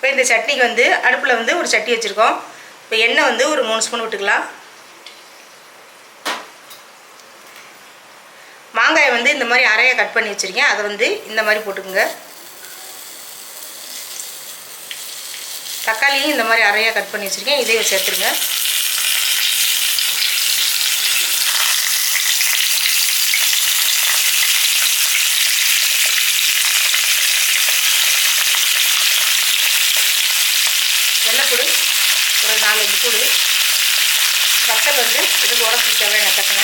இப்போ இந்த சட்னிக்கு வந்து அடுப்பில் வந்து ஒரு சட்டி வச்சுருக்கோம். இப்போ எண்ணெய் வந்து ஒரு மூணு ஸ்பூன் விட்டுக்கலாம். மாங்காயை வந்து இந்த மாதிரி அரையாக கட் பண்ணி வச்சுருக்கேன். அதை வந்து இந்த மாதிரி போட்டுக்கோங்க. தக்காளியும் இந்த மாதிரி அரையாக கட் பண்ணி வச்சுருக்கேன். இதையும் சேர்த்துருங்க. ஒரு நாலஞ்சு கூடு வத்தல் வந்து இது உரத்துக்கு தேவையான தக்கன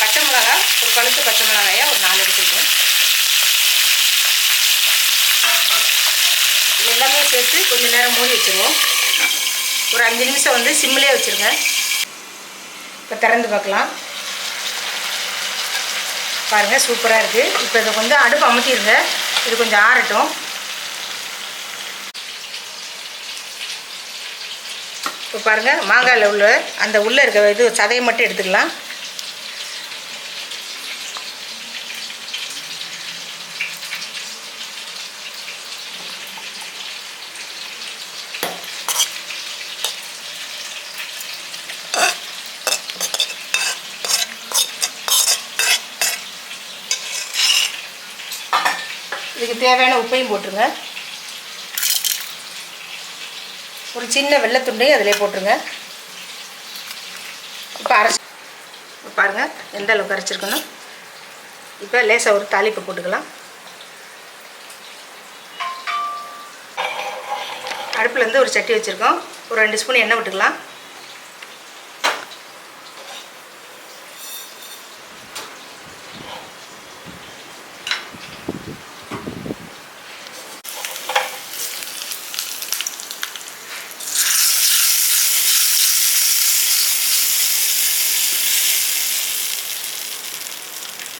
பச்சை மிளகா ஒரு பழுத்து பச்சை மிளகாயாக ஒரு நாலு எடுத்துருக்கேன் இது எல்லாமே சேர்த்து கொஞ்சம் நேரம் மூடி வச்சுருவோம். ஒரு அஞ்சு நிமிஷம் வந்து சிம்மிலே வச்சுருங்க. இப்போ திறந்து பார்க்கலாம். பாருங்கள் சூப்பராக இருக்குது இப்போ இதை கொஞ்சம் அடுப்பு அமுத்திடுங்க இது கொஞ்சம் ஆறட்டும். இப்போ பாருங்கள் மாங்காயில் உள்ள அந்த உள்ளே இருக்க இது சதையை மட்டும் எடுத்துக்கலாம். இதுக்கு தேவையான உப்பையும் போட்டுருங்க. ஒரு சின்ன வெள்ளைத்துண்டையும் அதிலே போட்டுருங்க. இப்போ அரைச்சி பாருங்கள் எந்த அளவுக்கு அரைச்சிருக்கணும். இப்போ லேசாக ஒரு தாளிப்பு போட்டுக்கலாம். அடுப்புலேருந்து ஒரு சட்டி வச்சுருக்கோம். ஒரு ரெண்டு ஸ்பூன் எண்ணெய் விட்டுக்கலாம்.